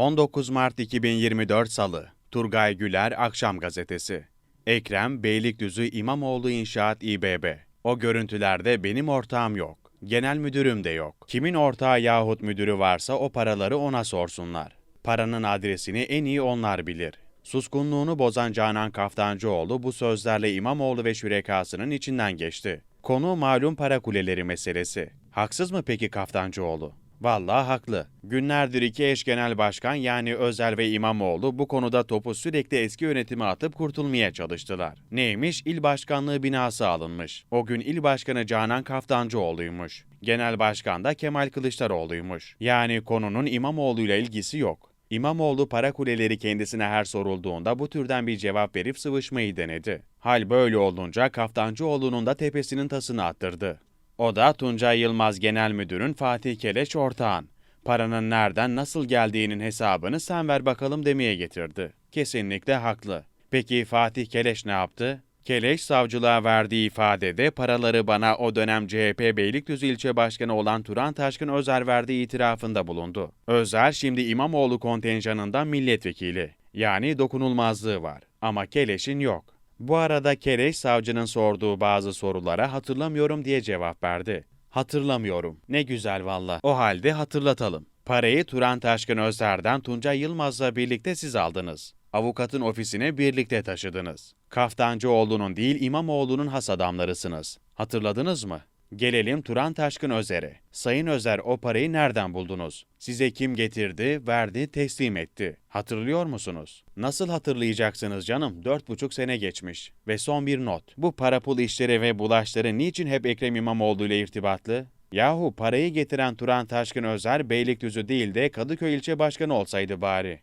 19 Mart 2024 Salı Turgay Güler Akşam Gazetesi Ekrem Beylikdüzü İmamoğlu İnşaat İBB O görüntülerde benim ortağım yok. Genel müdürüm de yok. Kimin ortağı yahut müdürü varsa o paraları ona sorsunlar. Paranın adresini en iyi onlar bilir. Suskunluğunu bozan Canan Kaftancıoğlu bu sözlerle İmamoğlu ve şürekasının içinden geçti. Konu malum para kuleleri meselesi. Haksız mı peki Kaftancıoğlu? Vallahi haklı. Günlerdir iki eş genel başkan yani Özel ve İmamoğlu bu konuda topu sürekli eski yönetime atıp kurtulmaya çalıştılar. Neymiş? İl başkanlığı binası alınmış. O gün il başkanı Canan Kaftancıoğlu'ymuş. Genel başkan da Kemal Kılıçdaroğlu'ymuş. Yani konunun İmamoğlu'yla ilgisi yok. İmamoğlu para kuleleri kendisine her sorulduğunda bu türden bir cevap verip sıvışmayı denedi. Hal böyle olunca Kaftancıoğlu'nun da tepesinin tasını attırdı. O da Tuncay Yılmaz Genel Müdür'ün Fatih Keleş ortağın. Paranın nereden nasıl geldiğinin hesabını sen ver bakalım demeye getirdi. Kesinlikle haklı. Peki Fatih Keleş ne yaptı? Keleş savcılığa verdiği ifadede paraları bana o dönem CHP Beylikdüzü ilçe başkanı olan Turan Taşkın Özer verdiği itirafında bulundu. Özer şimdi İmamoğlu kontenjanından milletvekili. Yani dokunulmazlığı var. Ama Keleş'in yok. Bu arada Keleş savcının sorduğu bazı sorulara hatırlamıyorum diye cevap verdi. Hatırlamıyorum. Ne güzel valla. O halde hatırlatalım. Parayı Turan Taşkın Özer'den Tuncay Yılmaz'la birlikte siz aldınız. Avukatın ofisine birlikte taşıdınız. Kaftancıoğlu'nun değil İmamoğlu'nun has adamlarısınız. Hatırladınız mı? Gelelim Turan Taşkın Özer'e. Sayın Özer o parayı nereden buldunuz? Size kim getirdi, verdi, teslim etti? Hatırlıyor musunuz? Nasıl hatırlayacaksınız canım? Dört buçuk sene geçmiş. Ve son bir not. Bu para pul işleri ve bulaşları niçin hep Ekrem İmamoğlu ile irtibatlı? Yahu parayı getiren Turan Taşkın Özer Beylikdüzü değil de Kadıköy ilçe başkanı olsaydı bari.